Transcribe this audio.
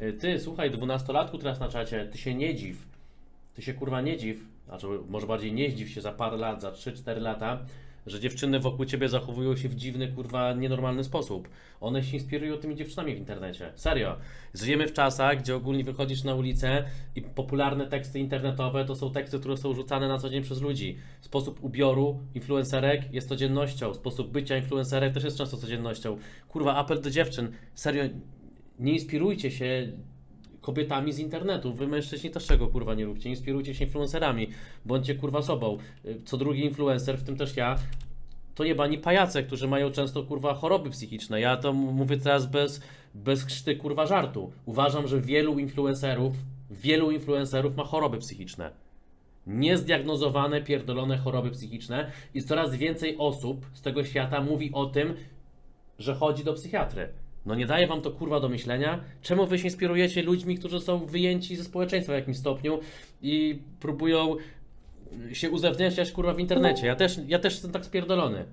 Y, Ty, słuchaj, dwunastolatku teraz na czacie, ty się nie dziw. Ty się kurwa nie dziw, znaczy może bardziej nie zdziw się za parę lat, za 3-4 lata, że dziewczyny wokół ciebie zachowują się w dziwny, kurwa, nienormalny sposób. One się inspirują tymi dziewczynami w internecie. Serio. Żyjemy w czasach, gdzie ogólnie wychodzisz na ulicę i popularne teksty internetowe to są teksty, które są rzucane na co dzień przez ludzi. Sposób ubioru influencerek jest codziennością. Sposób bycia influencerek też jest często codziennością. Kurwa, apel do dziewczyn. Serio, nie inspirujcie się kobietami z internetu. Wy mężczyźni też czego kurwa nie róbcie. Inspirujcie się influencerami. Bądźcie kurwa sobą. Co drugi influencer, w tym też ja, to jebani pajace, którzy mają często kurwa choroby psychiczne. Ja to mówię teraz bez, bez krzty kurwa żartu. Uważam, że wielu influencerów, wielu influencerów ma choroby psychiczne. Niezdiagnozowane, pierdolone choroby psychiczne i coraz więcej osób z tego świata mówi o tym, że chodzi do psychiatry. No nie daje wam to kurwa do myślenia? Czemu wy się inspirujecie ludźmi, którzy są wyjęci ze społeczeństwa w jakimś stopniu i próbują się uzewnętrzniać kurwa w internecie? Ja też, ja też jestem tak spierdolony.